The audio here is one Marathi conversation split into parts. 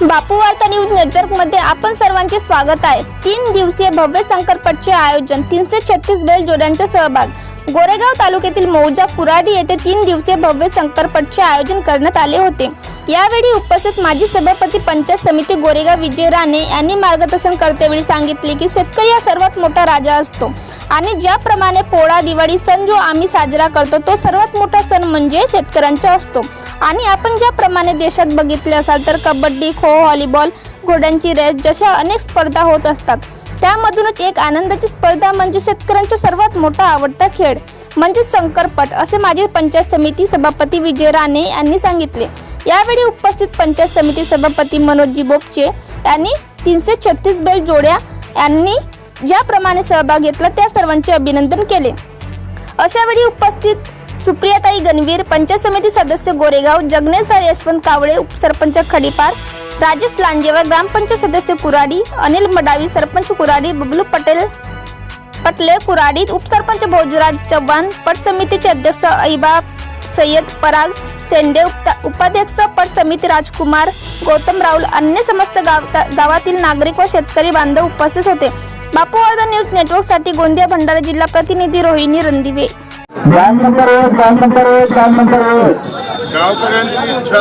बापू वार्ता न्यूज नेटवर्कमध्ये आपण सर्वांचे स्वागत आहे. तीन दिवसीय भव्य संकल्पचे आयोजन तीनशे छत्तीस बैल जोड्यांचा सहभाग गोरेगाव तालुक्यातील मौजा कुराडी येथे तीन दिवसीय भव्य संकरपटचे आयोजन करण्यात आले होते. यावेळी उपस्थित माजी सभापती पंचायत समिती गोरेगाव विजय राणे यांनी मार्गदर्शन करतेवेळी सांगितले की शेतकरी हा सर्वात मोठा राजा असतो आणि ज्याप्रमाणे पोळा दिवाळी सण जो आम्ही साजरा करतो तो सर्वात मोठा सण म्हणजे शेतकऱ्यांचा असतो. आणि आपण ज्याप्रमाणे देशात बघितले असाल तर कबड्डी खो व्हॉलीबॉल घोड्यांची रेस जशा अनेक स्पर्धा होत असतात. त्यामधूनच एक आनंदाची स्पर्धा म्हणजे शेतकऱ्यांचा सर्वात मोठा आवडता खेळ. म्हणजे संकरपट असे माझे पंचायत समिती सभापती विजय राणे यांनी सांगितले. यावेळी उपस्थित पंचायत समिती सभापती मनोजी बोपचे यांनी तीनशे छत्तीस बैल जोड्या यांनी ज्याप्रमाणे सहभाग घेतला त्या सर्वांचे अभिनंदन केले. अशावेळी उपस्थित सुप्रियाताई गणवीर पंचायत समिती सदस्य गोरेगाव जगनेसर यशवंत कावळे उपसरपंच खडीपार राजेश लांजेवार ग्रामपंचायत सदस्य कुराडी अनिल मडावी सरपंच कुराडी बबलू पटेल पटले कुराडी उपसरपंच भोजराज चव्हाण पट समितीचे अध्यक्ष अहिबा सय्यद पराग सेंडे उपाध्यक्ष पट समिती राजकुमार गौतम राहुल अन्य समस्त गाव गावातील नागरिक व शेतकरी बांधव उपस्थित होते. बापू वर्धा न्यूज नेटवर्कसाठी गोंदिया भंडारा जिल्हा प्रतिनिधी रोहिणी रणदिवे. ब्रँड नंबर एक ब्रँड नंबर एक ब्रँड नंबर एक गावकऱ्यांची इच्छा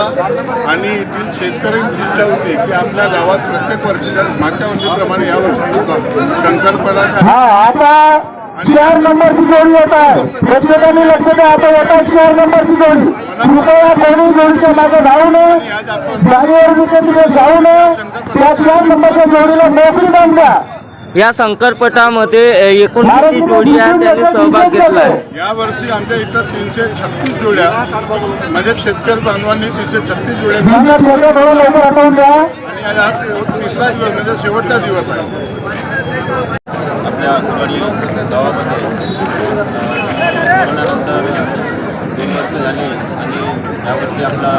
आणि येथील शेतकऱ्यांची इच्छा होती की आपल्या गावात प्रत्येक वर्षी मागच्या वर्षीप्रमाणे यावर्षी सुद्धा शंकरपडाचा हा आता चार नंबरची जोडी येत आहे. प्रत्येकाने लक्ष द्या आता येत आहे चार नंबरची जोडी. कृपया कोणी जोडीच्या मागे धावू नये. जागेवर तिथे जाऊ नये. त्या चार नंबरच्या जोडीला मोकळी बांध. या संकल्पटामध्ये एकूण किती जोडी आहे त्यांनी सहभाग घेतला आहे. यावर्षी आमच्या इथं तीनशे छत्तीस जोड्या म्हणजे शेतकरी बांधवांनी तीनशे छत्तीस जोड्या आणि आज तिसरा दिवस म्हणजे शेवटचा दिवस आहे. आपल्या गावामध्ये वर्ष झाली आणि यावर्षी आपला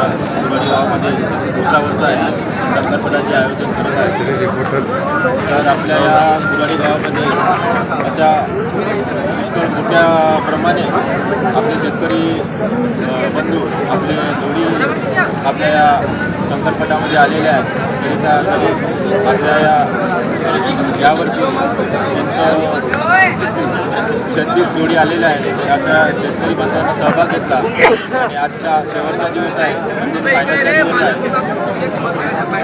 कुराडी गावामध्ये दुसरा वर्ष आहे. शंकरपटाचे आयोजन करत आहे. तर आपल्या या कुराडी गावामध्ये अशा पुष्कळ मोठ्या प्रमाणे आपले शेतकरी बंधू आपले जोडी आपल्या या संकल्पनामध्ये आलेले आहेत. त्या आपल्या या यावर्षी त्यांचं छत्तीस जोडी आलेल्या आहेत. त्याच्या शेतकरी बांधवांनी सहभाग घेतला. आणि आजचा शेवटचा दिवस आहे. म्हणजे फायनलचा दिवस आहे.